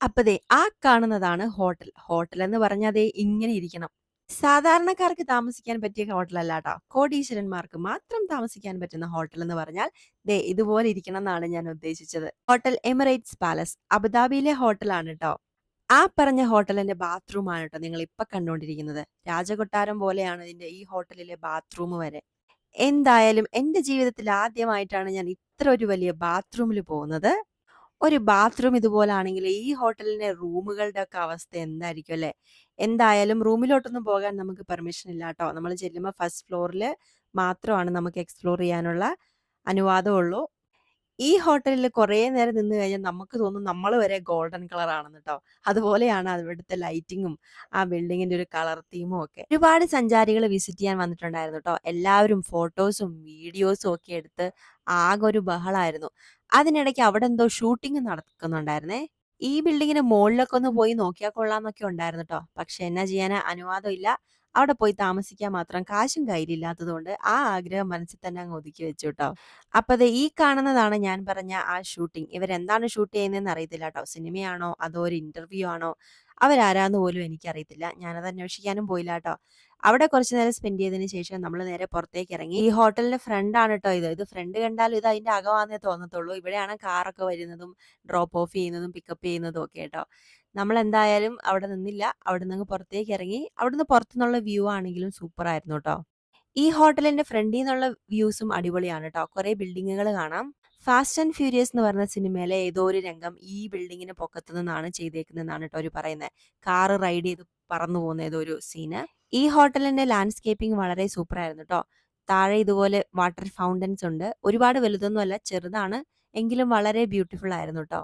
അപ്പൊ ദേ ആ കാണുന്നതാണ് ഹോട്ടൽ. ഹോട്ടൽ എന്ന് പറഞ്ഞാൽ ദേ ഇങ്ങനെ ഇരിക്കണം. സാധാരണക്കാർക്ക് താമസിക്കാൻ പറ്റിയ ഹോട്ടലല്ല ട്ടോ. കോടീശ്വരന്മാർക്ക് മാത്രം താമസിക്കാൻ പറ്റുന്ന ഹോട്ടൽ എന്ന് പറഞ്ഞാൽ ദേ ഇതുപോലെ ഇരിക്കണം എന്നാണ് ഞാൻ ഉദ്ദേശിച്ചത്. ഹോട്ടൽ എമിറേറ്റ്സ് പാലസ് അബുദാബിയിലെ ഹോട്ടലാണ് കേട്ടോ ആ പറഞ്ഞ ഹോട്ടലിന്റെ ബാത്റൂം ആണ് ട്ടോ നിങ്ങൾ ഇപ്പൊ കണ്ടുകൊണ്ടിരിക്കുന്നത്. രാജകൊട്ടാരം പോലെയാണ് ഇതിന്റെ ഈ ഹോട്ടലിലെ ബാത്റൂം വരെ. എന്തായാലും എന്റെ ജീവിതത്തിൽ ആദ്യമായിട്ടാണ് ഞാൻ ഇത്ര ഒരു വലിയ ബാത്റൂമിൽ പോകുന്നത്. ഒരു ബാത്റൂം ഇതുപോലാണെങ്കിൽ ഈ ഹോട്ടലിന്റെ റൂമുകളുടെ ഒക്കെ അവസ്ഥ എന്തായിരിക്കും അല്ലേ? എന്തായാലും റൂമിലോട്ടൊന്നും പോകാൻ നമുക്ക് പെർമിഷൻ ഇല്ല കേട്ടോ നമ്മൾ ചെല്ലുമ്പോൾ ഫസ്റ്റ് ഫ്ലോറിൽ മാത്രമാണ് നമുക്ക് എക്സ്പ്ലോർ ചെയ്യാനുള്ള അനുവാദമുള്ളൂ. ഈ ഹോട്ടലിൽ കുറേ നേരം നിന്ന് കഴിഞ്ഞാൽ നമുക്ക് തോന്നും നമ്മൾ വരെ ഗോൾഡൻ കളർ ആണെന്ന് കേട്ടോ അതുപോലെയാണ് അവിടുത്തെ ലൈറ്റിങ്ങും ആ ബിൽഡിങ്ങിന്റെ ഒരു കളർ തീമും ഒക്കെ. ഒരുപാട് സഞ്ചാരികൾ വിസിറ്റ് ചെയ്യാൻ വന്നിട്ടുണ്ടായിരുന്നു കേട്ടോ എല്ലാവരും ഫോട്ടോസും വീഡിയോസും ഒക്കെ എടുത്ത് ആകെ ഒരു ബഹളായിരുന്നു. അതിനിടയ്ക്ക് അവിടെ എന്തോ ഷൂട്ടിംഗ് നടക്കുന്നുണ്ടായിരുന്നേ. ഈ ബിൽഡിങ്ങിന് മുകളിലൊക്കെ ഒന്ന് പോയി നോക്കിയാൽ കൊള്ളാന്നൊക്കെ ഉണ്ടായിരുന്നു കേട്ടോ പക്ഷെ എന്നാ ചെയ്യാനാ അനുവാദം ഇല്ല. അവിടെ പോയി താമസിക്കാൻ മാത്രം കാശും കയ്യിലില്ലാത്തതുകൊണ്ട് ആ ആഗ്രഹം മനസ്സിൽ തന്നെ അങ്ങ് ഒതുക്കി വെച്ചു കേട്ടോ അപ്പൊ അത് ഈ കാണുന്നതാണ് ഞാൻ പറഞ്ഞ ആ ഷൂട്ടിംഗ്. ഇവരെന്താണ് ഷൂട്ട് ചെയ്യുന്നതെന്ന് അറിയത്തില്ല കേട്ടോ സിനിമയാണോ അതോ ഒരു ഇന്റർവ്യൂ ആണോ അവരാരാന്ന് പോലും എനിക്കറിയത്തില്ല. ഞാനത് അന്വേഷിക്കാനും പോയില്ല കേട്ടോ അവിടെ കുറച്ച് നേരം സ്പെൻഡ് ചെയ്തതിന് ശേഷം നമ്മൾ നേരെ പുറത്തേക്ക് ഇറങ്ങി. ഈ ഹോട്ടലിന്റെ ഫ്രണ്ട് ആണ് കേട്ടോ ഇത്. ഇത് ഫ്രണ്ട് കണ്ടാൽ ഇത് അതിന്റെ അകമാന്നേ തോന്നത്തുള്ളൂ. ഇവിടെയാണ് കാറൊക്കെ വരുന്നതും ഡ്രോപ്പ് ഓഫ് ചെയ്യുന്നതും പിക്കപ്പ് ചെയ്യുന്നതും ഒക്കെ കേട്ടോ നമ്മൾ എന്തായാലും അവിടെ നിന്നില്ല. അവിടെ നിന്ന് പുറത്തേക്ക് ഇറങ്ങി. അവിടുന്ന് പുറത്തുനിന്നുള്ള വ്യൂ ആണെങ്കിലും സൂപ്പർ ആയിരുന്നു ട്ടോ. ഈ ഹോട്ടലിന്റെ ഫ്രണ്ടിൽ നിന്നുള്ള വ്യൂസും അടിപൊളിയാണ് കേട്ടോ കുറെ ബിൽഡിങ്ങുകൾ കാണാം. ഫാസ്റ്റ് ആൻഡ് ഫ്യൂരിയസ് എന്ന് പറഞ്ഞ സിനിമയിലെ ഏതോ ഒരു രംഗം ഈ ബിൽഡിങ്ങിന് പൊക്കത്ത് നിന്നാണ് ചെയ്തേക്കുന്നതെന്നാണ് കേട്ടോ അവർ പറയുന്നത്. കാറ് റൈഡ് ചെയ്ത് പറന്നു പോകുന്ന ഏതോ ഒരു സീന്. ഈ ഹോട്ടലിന്റെ ലാൻഡ്സ്കേപ്പിംഗ് വളരെ സൂപ്പർ ആയിരുന്നു ട്ടോ. താഴെ ഇതുപോലെ വാട്ടർ ഫൗണ്ടൻസ് ഉണ്ട്. ഒരുപാട് വലുതൊന്നും അല്ല ചെറുതാണ്. എങ്കിലും വളരെ ബ്യൂട്ടിഫുൾ ആയിരുന്നു ട്ടോ.